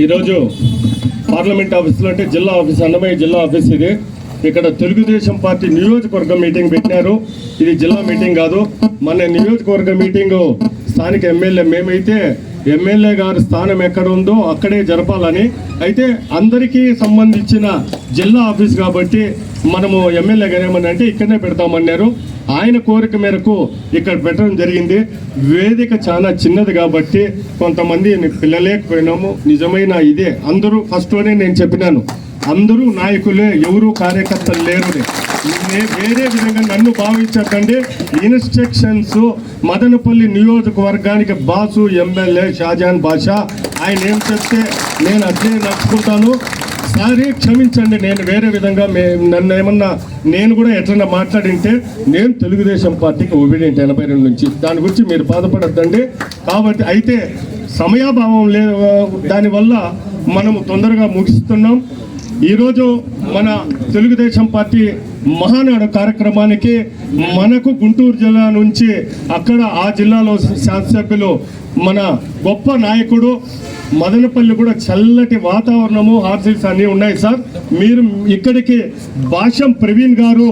ఈరోజు పార్లమెంట్ ఆఫీసులో అంటే జిల్లా ఆఫీస్ అన్నమయ్య జిల్లా ఆఫీస్ ఇది. ఇక్కడ తెలుగుదేశం పార్టీ నియోజకవర్గ మీటింగ్ పెట్టినారు. ఇది జిల్లా మీటింగ్ కాదు. మన నియోజకవర్గ మీటింగు స్థానిక ఎమ్మెల్యే మేమైతే ఎమ్మెల్యే గారి స్థానం ఎక్కడ ఉందో అక్కడే జరపాలని. అయితే అందరికీ సంబంధించిన జిల్లా ఆఫీస్ కాబట్టి మనము ఎమ్మెల్యే గారు ఏమన్నా అంటే ఇక్కడనే పెడతామన్నారు. ఆయన కోరిక మేరకు ఇక్కడ పెట్టడం జరిగింది. వేదిక చాలా చిన్నది కాబట్టి కొంతమంది పిల్లలేకపోయినాము నిజమైన ఇదే. అందరూ ఫస్ట్లోనే నేను చెప్పినాను. అందరూ నాయకులే ఎవరు కార్యకర్తలు లేరు వేరే విధంగా నన్ను భావించకండి. ఇన్స్ట్రక్షన్స్ మదనపల్లి నియోజకవర్గానికి బాసు ఎమ్మెల్యే షాజాన్ బాషా. ఆయన ఏం చెప్తే నేను అట్లే నడుచుకుంటాను. సారీ క్షమించండి నేను వేరే విధంగా మే నన్ను ఏమన్నా నేను కూడా ఎట్లన్నా మాట్లాడింటే నేను తెలుగుదేశం పార్టీకి ఒబిడియంట్ ఎనభై రెండు నుంచి. దాని గురించి మీరు బాధపడద్దండి. కాబట్టి అయితే సమయాభావం లే దానివల్ల మనము తొందరగా ముగిస్తున్నాం. ఈరోజు మన తెలుగుదేశం పార్టీ మహానాడు కార్యక్రమానికి మనకు గుంటూరు జిల్లా నుంచి అక్కడ ఆ జిల్లాలో శాసనసభ్యులు మన గొప్ప నాయకుడు మదనపల్లి కూడా చల్లటి వాతావరణము హార్సిల్స్ అన్నీ ఉన్నాయి సార్. మీరు ఇక్కడికి భాష్యం ప్రవీణ్ గారు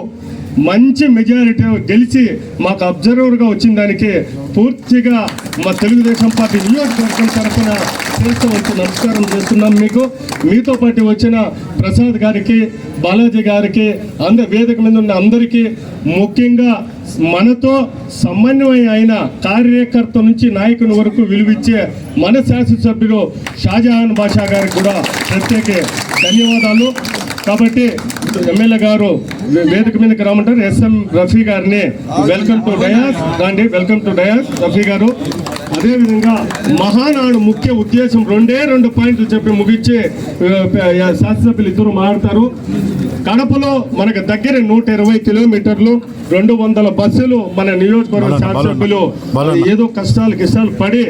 మంచి మెజారిటీ గెలిచి మాకు అబ్జర్వర్గా వచ్చిన దానికి పూర్తిగా మా తెలుగుదేశం పార్టీ నియోజకవర్గం తరఫున చేస్తూ నమస్కారం చేస్తున్నాం మీకు. మీతో పాటు వచ్చిన ప్రసాద్ గారికి బాలాజీ గారికి అంద వేదిక మీద ఉన్న అందరికీ ముఖ్యంగా మనతో సమన్వయం అయిన కార్యకర్త నుంచి నాయకుని వరకు విలువిచ్చే మన శాసనసభ్యులు షాజహాన్ బాషా గారికి కూడా ప్రత్యేక ధన్యవాదాలు. కాబట్టి ఎమ్మెల్యే గారు వేదిక మీదకి రమ్మంటారు ఎస్ఎం రఫీ గారిని వెల్కమ్ టు డయాస్. రండి వెల్కమ్ టు డయాస్. రఫీ గారు అదేవిధంగా మహానాడు ముఖ్య ఉద్దేశం రెండే రెండు పాయింట్లు చెప్పి ముగించి శాసనసభ్యులు ఇద్దరు మాట్లాడతారు. కడపలో మనకు దగ్గర నూట ఇరవై కిలోమీటర్లు రెండు వందల బస్సులు మన నియోజకవర్గ శాసనసభ్యులు ఏదో కష్టాలు కిష్టాలు పడి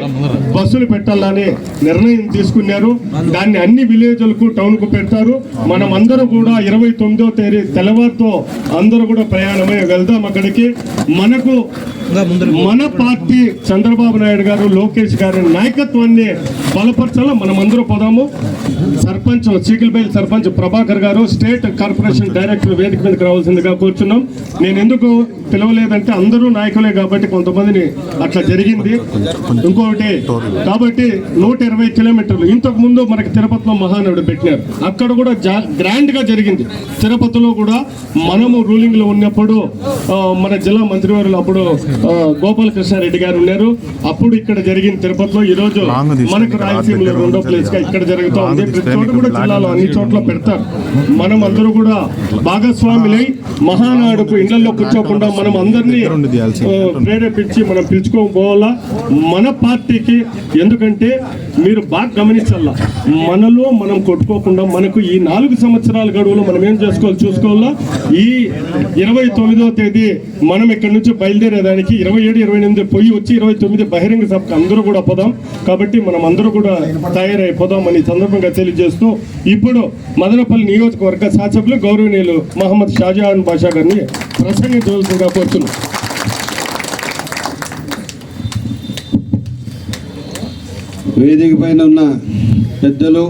బస్సులు పెట్టాలని నిర్ణయం తీసుకున్నారు. దాన్ని అన్ని విలేజ్లకు టౌన్కు పెడతారు మనం అందరూ కూడా ఇరవై తొమ్మిదో తేదీ తెల్లవారుతో అందరూ కూడా ప్రయాణమై వెళ్దాం అక్కడికి. మనకు మన పార్టీ చంద్రబాబు నాయుడు గారు లోకేష్ గారి నాయకత్వాన్ని బలపరచాలా? మనం అందరూ పోదాము. సర్పంచ్ చీకిల్బైల్ సర్పంచ్ ప్రభాకర్ గారు స్టేట్ కార్పొరేషన్ డైరెక్టర్ వేదిక మీదకి రావాల్సిందిగా కూర్చున్నాం. నేను ఎందుకు పిలవలేదంటే అందరూ నాయకులే కాబట్టి కొంతమందిని అట్లా జరిగింది. ఇంకొకటి కాబట్టి నూట ఇరవై కిలోమీటర్లు. ఇంతకు ముందు మనకి తిరుపతిలో మహానవుడు పెట్టినారు. అక్కడ కూడా గ్రాండ్గా జరిగింది. తిరుపతిలో కూడా మనము రూలింగ్లో ఉన్నప్పుడు మన జిల్లా మంత్రివర్యులు అప్పుడు గోపాలకృష్ణారెడ్డి గారు ఉన్నారు. అప్పుడు ఇక్కడ జరిగింది తిరుపతిలో. ఈ రోజు మనకు రాయలసీమలో రెండో ప్లేస్గా ఇక్కడ జరుగుతూ ఉంది. ప్రతి చోట కూడా జిల్లాలో అన్ని చోట్ల పెడతారు. మనం అందరూ కూడా భాగస్వాములై మహానాడుకు ఇళ్ళలో కూర్చోకుండా మనం అందరినీ ప్రేరేపించి మనం పిలుచుకోపోవాలా మన పార్టీకి ఎందుకంటే మీరు బాగా గమనించాలా మనలో మనం కొట్టుకోకుండా మనకు ఈ నాలుగు సంవత్సరాల గడువులో మనం ఏం చేసుకోవాలి చూసుకోవాలా? ఈ ఇరవై తొమ్మిదో తేదీ మనం ఇక్కడ నుంచి బయలుదేరేదానికి ఇరవై ఏడు ఇరవై ఎనిమిది పొయ్యి వచ్చి ఇరవై తొమ్మిది బహిరంగ సభకు అందరూ కూడా పోదాం. కాబట్టి మనం అందరూ కూడా తయారైపోదాం అని సందర్భంగా తెలియజేస్తూ ఇప్పుడు మదనపల్లి నియోజకవర్గ శాసకులు గౌరవనీయులు మహమ్మద్ షాజహాన్ బాషా గారిని ప్రసంగించవలసిందిగా కోరుతున్నాం వేదిక పైన ఉన్న పెద్దలు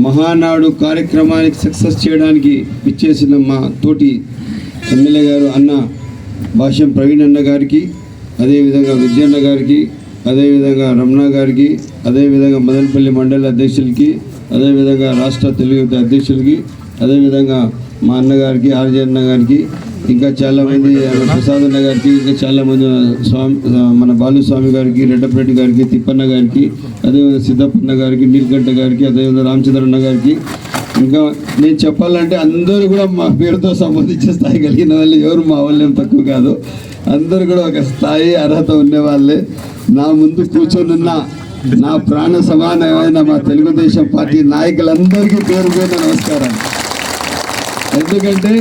మహానాడు కార్యక్రమానికి సక్సెస్ చేయడానికి ఇచ్చేసిన మా తోటి ఎమ్మెల్యే గారు అన్న భాష్యం ప్రవీణ్ అన్న గారికి అదేవిధంగా విద్యన్న గారికి అదేవిధంగా రమణ గారికి అదేవిధంగా మదనపల్లి మండల అధ్యక్షులకి అదేవిధంగా రాష్ట్ర తెలుగు అధ్యక్షులకి అదేవిధంగా మా అన్నగారికి ఆర్జే అన్న గారికి ఇంకా చాలామంది ప్రసాద్ అన్న గారికి ఇంకా చాలామంది స్వామి మన బాలుస్వామి గారికి రెడ్డపరెడ్డి గారికి తిప్పన్న గారికి అదేవిధంగా సిద్ధప్పన్న గారికి నీలకంఠ గారికి అదేవిధంగా రామచంద్రన్న గారికి. ఇంకా నేను చెప్పాలంటే అందరూ కూడా మా పేరుతో సంబంధించిన స్థాయి కలిగిన వాళ్ళు ఎవరు మా వాళ్ళేం తక్కువ కాదు. అందరూ కూడా ఒక స్థాయి అర్హత ఉండేవాళ్ళే నా ముందు కూర్చొనున్న నా ప్రాణ సమానమైన మా తెలుగుదేశం పార్టీ నాయకులందరికీ పేరు పేరు నమస్కారం. ఎందుకంటే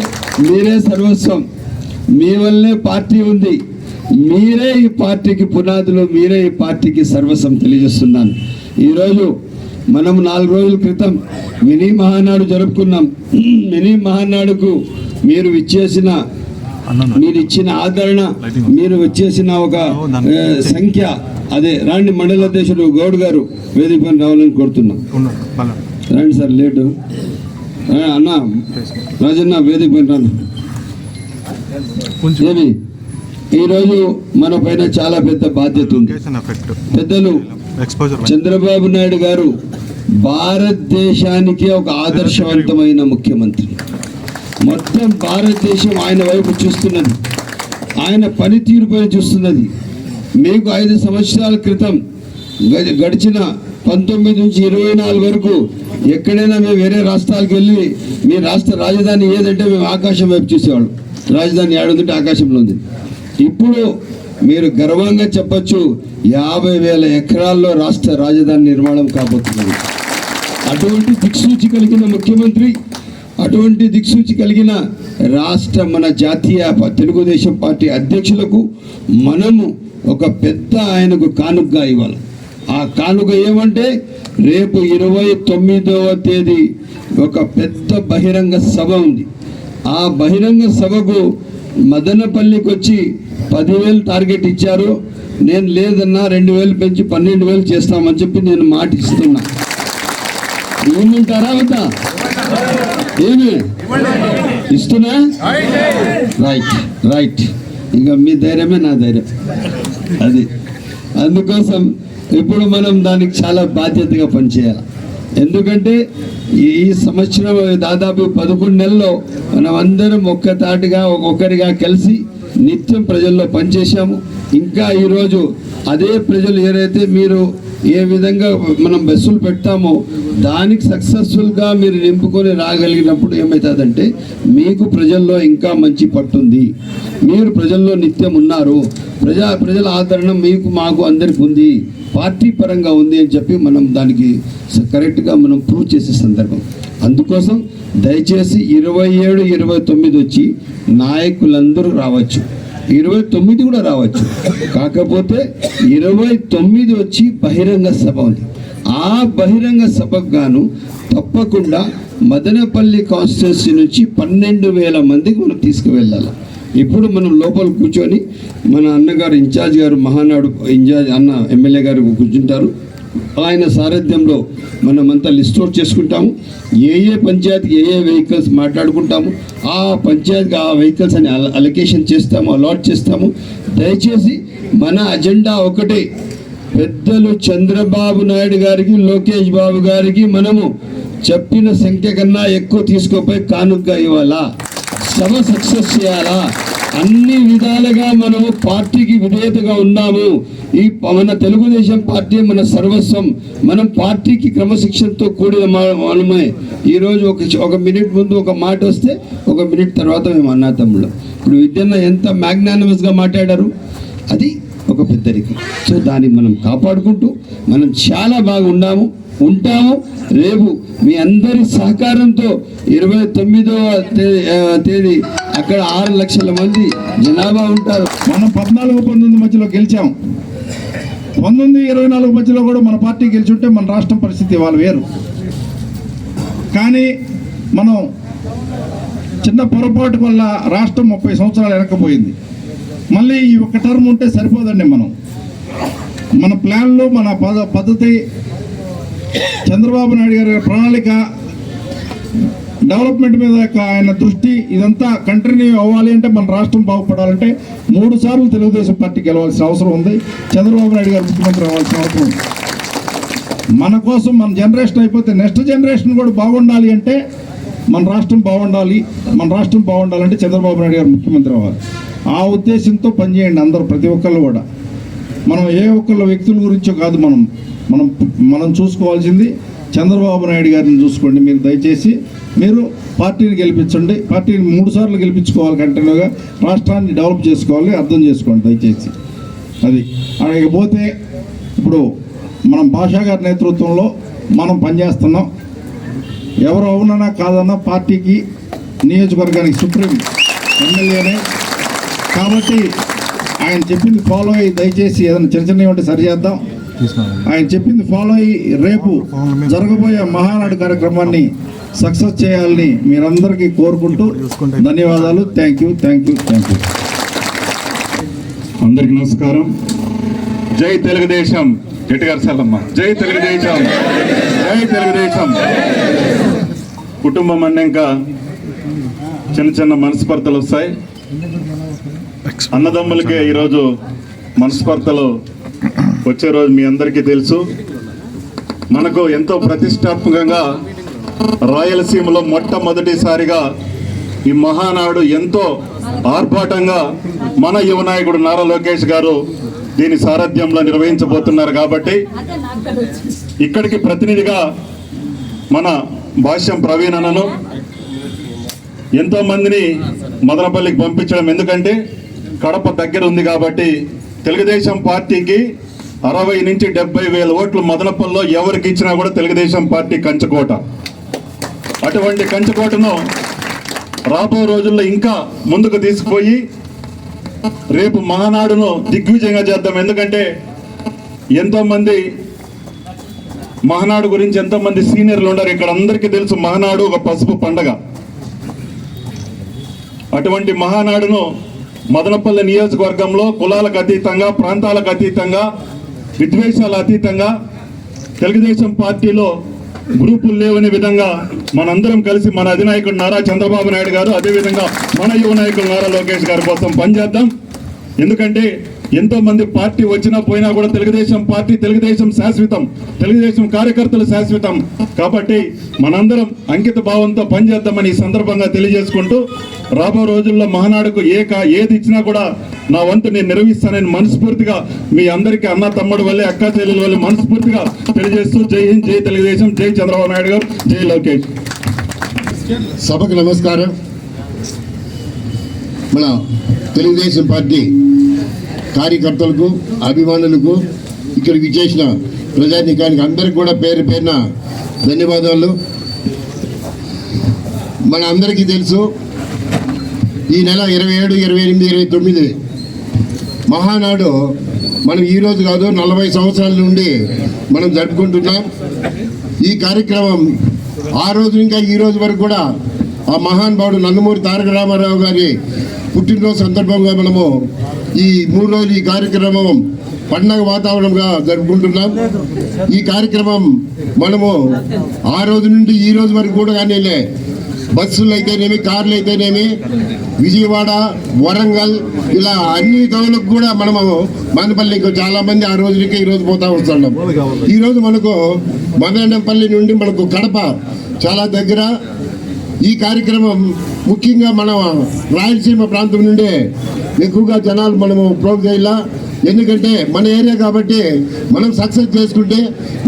మీరే సర్వస్వం. మీ వల్లే పార్టీ ఉంది. మీరే ఈ పార్టీకి పునాదులు మీరే ఈ పార్టీకి సర్వస్వం తెలియజేస్తున్నాను. ఈరోజు మనం నాలుగు రోజుల క్రితం మినీ మహానాడు జరుపుకున్నాం. మినీ మహానాడుకు మీరు ఇచ్చేసిన మీరు ఇచ్చిన ఆదరణ మీరు వచ్చేసిన ఒక సంఖ్య. అదే రాండి మండల అధ్యక్షుడు గౌడ్ గారు వేదిక రావాలని కోరుతున్నాం. రండి సార్ లేటు. అన్న రాజన్న వేదిక రాను ఏమి? ఈరోజు మన పైన చాలా పెద్ద బాధ్యత ఉంది. పెద్దలు చంద్రబాబు నాయుడు గారు భారతదేశానికి ఒక ఆదర్శవంతమైన ముఖ్యమంత్రి. మొత్తం భారతదేశం ఆయన వైపు చూస్తున్నది. ఆయన పనితీరు పైన చూస్తున్నది. మీకు ఐదు సంవత్సరాల క్రితం గడిచిన పంతొమ్మిది నుంచి ఇరవై నాలుగు వరకు ఎక్కడైనా మేము వేరే రాష్ట్రాలకు వెళ్ళి మీ రాష్ట్ర రాజధాని ఏదంటే మేము ఆకాశం వైపు చూసేవాళ్ళం. రాజధాని ఏడుందంటే ఆకాశంలో ఉంది. ఇప్పుడు మీరు గర్వంగా చెప్పచ్చు యాభై వేల ఎకరాల్లో రాష్ట్ర రాజధాని నిర్మాణం కాబోతున్నది. అటువంటి దిక్సూచి కలిగిన ముఖ్యమంత్రి అటువంటి దిక్సూచి కలిగిన రాష్ట్ర మన జాతీయ తెలుగుదేశం పార్టీ అధ్యక్షులకు మనము ఒక పెద్ద ఆయనకు కానుగ్గా ఇవ్వాలి. ఆ కానుక ఏమంటే రేపు ఇరవై తొమ్మిదవ తేదీ ఒక పెద్ద బహిరంగ సభ ఉంది. ఆ బహిరంగ సభకు మదనపల్లికి వచ్చి పదివేలు టార్గెట్ ఇచ్చారు. నేను లేదన్నా రెండు వేలు పెంచి పన్నెండు వేలు చేస్తామని చెప్పి నేను మాట ఇస్తున్నా. ఏమంటారా అవుతా ఏమి? ఇస్తున్నా? Right right. ఇంకా మీ ధైర్యమే నా ధైర్యం. అది. అందుకోసం ఇప్పుడు మనం దానికి చాలా బాధ్యతగా పనిచేయాలి. ఎందుకంటే ఈ సంవత్సరం దాదాపు పదకొండు నెలల్లో మనం అందరం ఒక్కతాటిగా ఒక్కొక్కరిగా కలిసి నిత్యం ప్రజల్లో పనిచేశాము. ఇంకా ఈరోజు అదే ప్రజలు ఏదైతే మీరు ఏ విధంగా మనం బస్సులు పెడతామో దానికి సక్సెస్ఫుల్గా మీరు నింపుకొని రాగలిగినప్పుడు ఏమవుతుందంటే మీకు ప్రజల్లో ఇంకా మంచి పట్టుంది. మీరు ప్రజల్లో నిత్యం ఉన్నారు. ప్రజా ప్రజల ఆదరణ మీకు మాకు అందరికి ఉంది. పార్టీ పరంగా ఉంది అని చెప్పి మనం దానికి కరెక్ట్గా మనం ప్రూవ్ చేసే సందర్భం. అందుకోసం దయచేసి ఇరవై ఏడు ఇరవై తొమ్మిది వచ్చి నాయకులందరూ రావచ్చు. ఇరవై తొమ్మిది కూడా రావచ్చు. కాకపోతే ఇరవై తొమ్మిది వచ్చి బహిరంగ సభ ఉంది. ఆ బహిరంగ సభకు గాను తప్పకుండా మదనపల్లి కాన్స్టిట్యున్సీ నుంచి పన్నెండు వేల మందికి మనం తీసుకువెళ్ళాలి. ఇప్పుడు మనం లోపల కూర్చొని మన అన్నగారు ఇన్ఛార్జ్ గారు మహానాడు ఇన్ఛార్జ్ అన్న ఎమ్మెల్యే గారు కూర్చుంటారు. ఆయన సారథ్యంలో మనమంతా లిస్ట్ అవుట్ చేసుకుంటాము. ఏ ఏ పంచాయతీకి ఏ ఏ వెహికల్స్ మాట్లాడుకుంటాము ఆ పంచాయతీకి ఆ వెహికల్స్ అని అలొకేషన్ చేస్తాము అలాట్ చేస్తాము. దయచేసి మన అజెండా ఒకటే పెద్దలు చంద్రబాబు నాయుడు గారికి లోకేష్ బాబు గారికి మనము చెప్పిన సంఖ్య కన్నా ఎక్కువ తీసుకోపోయి కానుకగా ఇవ్వాలా? సభ సక్సెస్ చేయాలా? అన్ని విధాలుగా మనము పార్టీకి విధేయతగా ఉన్నాము. ఈ మన తెలుగుదేశం పార్టీ మన సర్వస్వం. మనం పార్టీకి క్రమశిక్షణతో కూడిన మనమే ఈరోజు ఒక ఒక మినిట్ ముందు ఒక మాట వస్తే ఒక మినిట్ తర్వాత మేము అన్నా తమ్ముళ్ళు ఇప్పుడు విద్యన్న ఎంత మ్యాగ్నానిమస్గా మాట్లాడారు? అది ఒక పెద్దరికం. సో దాన్ని మనం కాపాడుకుంటూ మనం చాలా బాగా ఉన్నాము ఉంటాము రేపు మీ అందరి సహకారంతో ఇరవై తొమ్మిదవ తేదీ అక్కడ ఆరు లక్షల మంది జనాభా ఉంటారు. మనం పద్నాలుగు పంతొమ్మిది మధ్యలో గెలిచాం. పంతొమ్మిది ఇరవై నాలుగు మధ్యలో కూడా మన పార్టీ గెలిచుంటే మన రాష్ట్రం పరిస్థితి వాళ్ళు వేరు. కానీ మనం చిన్న పొరపాటు వల్ల రాష్ట్రం ముప్పై సంవత్సరాలు వెనకపోయింది మళ్ళీ ఈ ఒక్క టర్మ్ ఉంటే సరిపోదండి మనం. మన ప్లాన్లు మన పద పద్ధతి చంద్రబాబు నాయుడు గారి ప్రణాళిక డెవలప్మెంట్ మీద ఆయన దృష్టి ఇదంతా కంటిన్యూ అవ్వాలి అంటే మన రాష్ట్రం బాగుపడాలంటే మూడు సార్లు తెలుగుదేశం పార్టీ గెలవాల్సిన అవసరం ఉంది. చంద్రబాబు నాయుడు గారు ముఖ్యమంత్రి అవ్వాల్సిన అవసరం ఉంది. మన కోసం మన జనరేషన్ అయిపోతే నెక్స్ట్ జనరేషన్ కూడా బాగుండాలి అంటే మన రాష్ట్రం బాగుండాలి మన రాష్ట్రం బాగుండాలంటే చంద్రబాబు నాయుడు గారు ముఖ్యమంత్రి అవ్వాలి. ఆ ఉద్దేశంతో పనిచేయండి అందరూ ప్రతి ఒక్కళ్ళు కూడా. మనం ఏ ఒక్కళ్ళ వ్యక్తుల గురించో కాదు మనం. మనం మనం చూసుకోవాల్సింది చంద్రబాబు నాయుడు గారిని చూసుకోండి మీరు దయచేసి. మీరు పార్టీని గెలిపించండి. పార్టీని మూడు సార్లు గెలిపించుకోవాలి కంటిన్యూగా. రాష్ట్రాన్ని డెవలప్ చేసుకోవాలి అర్థం చేసుకోండి దయచేసి. అది. అడగకపోతే పోతే ఇప్పుడు మనం భాషా గారి నేతృత్వంలో మనం పనిచేస్తున్నాం. ఎవరు అవునన్నా కాదన్నా పార్టీకి నియోజకవర్గానికి సుప్రీం ఎమ్మెల్యేనే. కాబట్టి ఆయన చెప్పింది ఫాలో అయ్యి దయచేసి ఏదైనా చిన్న చిన్నవి ఉంటే సరిచేద్దాం. ఆయన చెప్పింది ఫాలో అయ్యి రేపు జరగబోయే మహానాడు కార్యక్రమాన్ని సక్సెస్ చేయాలని మీరందరికీ కోరుకుంటూ ధన్యవాదాలు. Thank you thank you thank you అందరికి నమస్కారం. జై తెలుగుదేశం. గట్టిగారు సెల్లమ్మ జై తెలుగుదేశం. జై తెలుగుదేశం. కుటుంబం అన్నాక చిన్న చిన్న మనస్పర్ధలు వస్తాయి. అన్నదమ్ములకే ఈరోజు మనస్పర్ధలు వచ్చే రోజు మీ అందరికీ తెలుసు మనకు ఎంతో ప్రతిష్టాత్మకంగా రాయలసీమలో మొట్టమొదటిసారిగా ఈ మహానాడు ఎంతో ఆర్భాటంగా మన యువ నాయకుడు నారా లోకేష్ గారు దీని సారథ్యంలో నిర్వహించబోతున్నారు కాబట్టి ఇక్కడికి ప్రతినిధిగా మన భాష్యం ప్రవీణ్ అన్నను ఎంతో మందిని మదనపల్లికి పంపించడం. ఎందుకంటే కడప దగ్గర ఉంది కాబట్టి తెలుగుదేశం పార్టీకి అరవై నుంచి డెబ్బై వేల ఓట్లు మదనపల్లిలో ఎవరికి ఇచ్చినా కూడా తెలుగుదేశం పార్టీ కంచుకోట. అటువంటి కంచుకోటను రాబో రోజుల్లో ఇంకా ముందుకు తీసుకుపోయి రేపు మహానాడును దిగ్విజయంగా చేద్దాం. ఎందుకంటే ఎంతోమంది మహనాడు మహానాడు గురించి ఎంతోమంది సీనియర్లు ఉన్నారు. ఇక్కడ అందరికీ తెలుసు మహానాడు ఒక పసుపు పండగ. అటువంటి మహానాడును మదనపల్లి నియోజకవర్గంలో కులాలకు అతీతంగా ప్రాంతాలకు అతీతంగా విద్వేషాలు అతీతంగా తెలుగుదేశం పార్టీలో గ్రూపులు లేవనే విధంగా మనందరం కలిసి మన అధినాయకుడు నారా చంద్రబాబు నాయుడు గారు అదేవిధంగా మన యువ నాయకుడు నారా లోకేష్ గారి కోసం పనిచేద్దాం. ఎందుకంటే ఎంతో మంది పార్టీ వచ్చినా పోయినా కూడా తెలుగుదేశం పార్టీ తెలుగుదేశం శాశ్వతం తెలుగుదేశం కార్యకర్తలు శాశ్వతం. కాబట్టి మనందరం అంకిత భావంతో పనిచేద్దామని ఈ సందర్భంగా తెలియజేసుకుంటూ రాబో రోజుల్లో మహానాడుకు ఏ కా ఏది ఇచ్చినా కూడా నా వంతు నేను నిర్వహిస్తానని మనస్ఫూర్తిగా మీ అందరికీ అన్న తమ్ముడు వల్లే అక్క చెల్లెల వల్లే మనస్ఫూర్తిగా తెలియజేస్తూ జై హింద్ జై తెలుగుదేశం జై చంద్రబాబు నాయుడు గారు జై లోకేష్. సభకు నమస్కారం. మన తెలుగుదేశం పార్టీ కార్యకర్తలకు అభిమానులకు ఇక్కడికి విచ్చేసిన ప్రజానికానికి అందరికి కూడా పేరు పేరున ధన్యవాదాలు. మన అందరికీ తెలుసు ఈ నెల ఇరవై ఏడు ఇరవై ఎనిమిది ఇరవై తొమ్మిది మహానాడు మనం ఈరోజు కాదు నలభై సంవత్సరాల నుండి మనం జరుపుకుంటున్నాం. ఈ కార్యక్రమం ఆ రోజు ఇంకా ఈ రోజు వరకు కూడా ఆ మహానుభావుడు నందమూరి తారక రామారావు గారి పుట్టినరోజు సందర్భంగా మనము ఈ మూడు రోజులు ఈ కార్యక్రమం పండగ వాతావరణంగా జరుపుకుంటున్నాం. ఈ కార్యక్రమం మనము ఆ రోజు నుండి ఈ రోజు వరకు కూడా కానీ బస్సులు అయితేనేమి కార్లు అయితేనేమి విజయవాడ వరంగల్ ఇలా అన్ని టౌన్లకు కూడా మనము మదనపల్లికి చాలా మంది ఆ రోజులకి ఈ రోజు పోతా వస్తున్నాం. ఈరోజు మనకు మదనపల్లి నుండి మనకు కడప చాలా దగ్గర ఈ కార్యక్రమం ముఖ్యంగా మన రాయలసీమ ప్రాంతం నుండి ఎక్కువగా జనాలు మనము ప్రోగ్ చేయాల. ఎందుకంటే మన ఏరియా కాబట్టి మనం సక్సెస్ చేసుకుంటే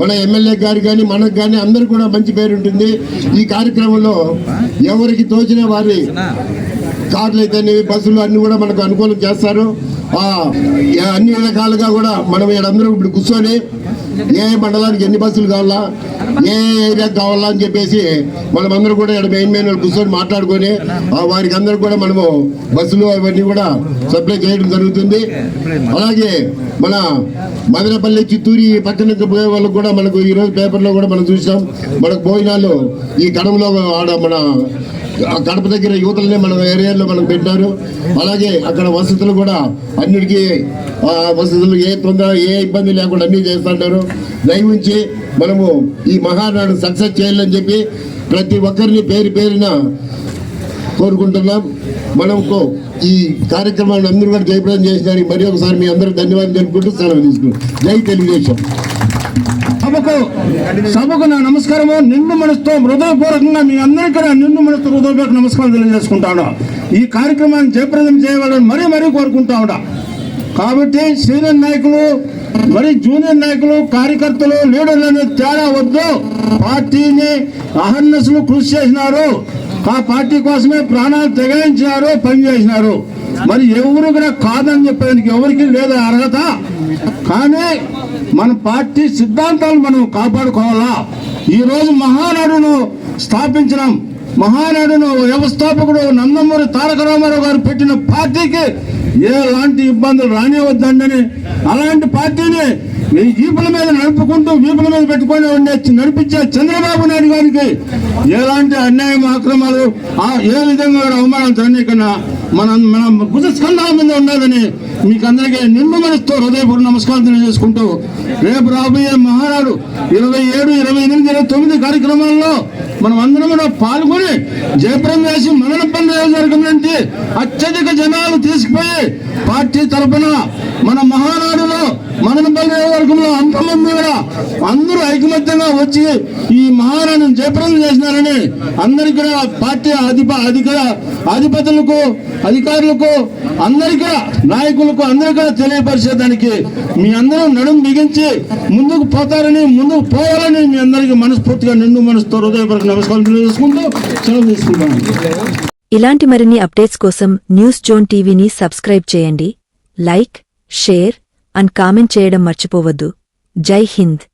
మన ఎమ్మెల్యే గారు కానీ మనకు కానీ అందరు కూడా మంచి పేరు ఉంటుంది. ఈ కార్యక్రమంలో ఎవరికి తోచిన వారి కార్లు అయితేనేవి బస్సులు అన్నీ కూడా మనకు అనుకూలం చేస్తారు. అన్ని రకాలుగా కూడా మనం అందరూ ఇప్పుడు కూర్చొని ఏ మండలానికి ఎన్ని బస్సులు కావాలా ఏ ఏరియాకి కావాలా అని చెప్పేసి మనమందరూ కూడా ఇక్కడ మెయిన్ మెయిన్ వాళ్ళు కూర్చొని మాట్లాడుకొని వారికి అందరూ కూడా మనము బస్సులు అవన్నీ కూడా సప్లై చేయడం జరుగుతుంది. అలాగే మన మదనపల్లి చిత్తూరు ఈ పక్కన పోయే వాళ్ళకు కూడా మనకు ఈ రోజు పేపర్లో కూడా మనం చూసాం మనకు భోజనాలు ఈ కడంలో ఆడ మన కడప దగ్గర యువతలనే మనం ఏరియాలో మనం పెట్టారు. అలాగే అక్కడ వసతులు కూడా అన్నిటికీ వసతులు ఏ తొందర ఏ ఇబ్బంది లేకుండా అన్నీ చేస్తుంటారు దయవుంచి మనము ఈ మహానాడు సక్సెస్ చేయాలని చెప్పి ప్రతి ఒక్కరిని పేరు పేరున కోరుకుంటున్నాం. మనకు ఈ కార్యక్రమాన్ని అందరూ కూడా జయప్రదం చేసినారు మరి ఒకసారి మీ అందరూ ధన్యవాదాలు తెలుపుకుంటూ సెలవు తీసుకున్నాం జై తెలుగుదేశం. సభకు సభకు నా నమస్కారము నిండు మనసుతో హృదయపూర్వకంగా మీ అందరికీ నిండు మనసుతో హృదయపూర్వక నమస్కారం తెలియజేసుకుంటాను. ఈ కార్యక్రమాన్ని జయప్రదం చేయవాలని మరీ మరీ కోరుకుంటా ఉన్నా. కాబట్టి సీనియర్ నాయకులు మరి జూనియర్ నాయకులు కార్యకర్తలు లీడర్లు అనేది తేడా వద్దు. పార్టీని అహర్నసులు కృషి చేసినారు. ఆ పార్టీ కోసమే ప్రాణాలు తెగించినారు పనిచేసినారు మరి ఎవరు కూడా కాదని చెప్పేందుకు ఎవరికి లేదా అర్హత. కానీ మన పార్టీ సిద్ధాంతాలు మనం కాపాడుకోవాలా? ఈరోజు మహానాడును స్థాపించినాం. మహానాడును వ్యవస్థాపకుడు నందమూరి తారక రామారావు గారు పెట్టిన పార్టీకి ఎలాంటి ఇబ్బందులు రానివద్దండి అలాంటి పార్టీని వీపుల మీద నడుపుకుంటూ వీపుల మీద పెట్టుకొని ఉండే నడిపించే చంద్రబాబు నాయుడు గారికి ఎలాంటి అన్యాయం ఆక్రమాలు ఏ విధంగా అవమానాలు అవమానం జరగకన్నా మన మన భుజ స్కంధాల మీద ఉన్నదని మీకు అందరికీ నిండు మనసుతో హృదయపూర్వ నమస్కారం తెలియజేసుకుంటూ రేపు రాబోయే మహానాడు ఇరవై ఏడు ఇరవై ఎనిమిది ఇరవై తొమ్మిది కార్యక్రమాల్లో మనం అందరం కూడా పాల్గొని జయప్రం చేసి మదనపల్లి నియోజకవర్గం నుంచి అత్యధిక జనాలు తీసుకుపోయి పార్టీ తరపున మన మహానాడులో మదనపల్లి నియోజకవర్గంలో అంతమంది కూడా అందరూ ఐకమత్యంగా వచ్చి ఈ మహానాడును జయప్రదం చేసినారని అందరికీ కూడా పార్టీ అధిప అధిక అధిపతులకు అధికారులకు అందరికీ నాయకులకు అందరికీ కూడా తెలియపరిచేదానికి మీ అందరూ నడుం బిగించి ముందుకు పోతారని ముందుకు పోవాలని మీ అందరికీ మనస్ఫూర్తిగా నిండు మనసుతో హృదయపూర్వక నమస్కారం తెలియజేసుకుంటూ సెలవు తీసుకుంటాను ఇలాంటి మరిన్ని అప్డేట్స్ కోసం న్యూస్ జోన్ టీవీని సబ్స్క్రైబ్ చేయండి. లైక్ షేర్ అండ్ కామెంట్ చేయడం మర్చిపోవద్దు. జై హింద్.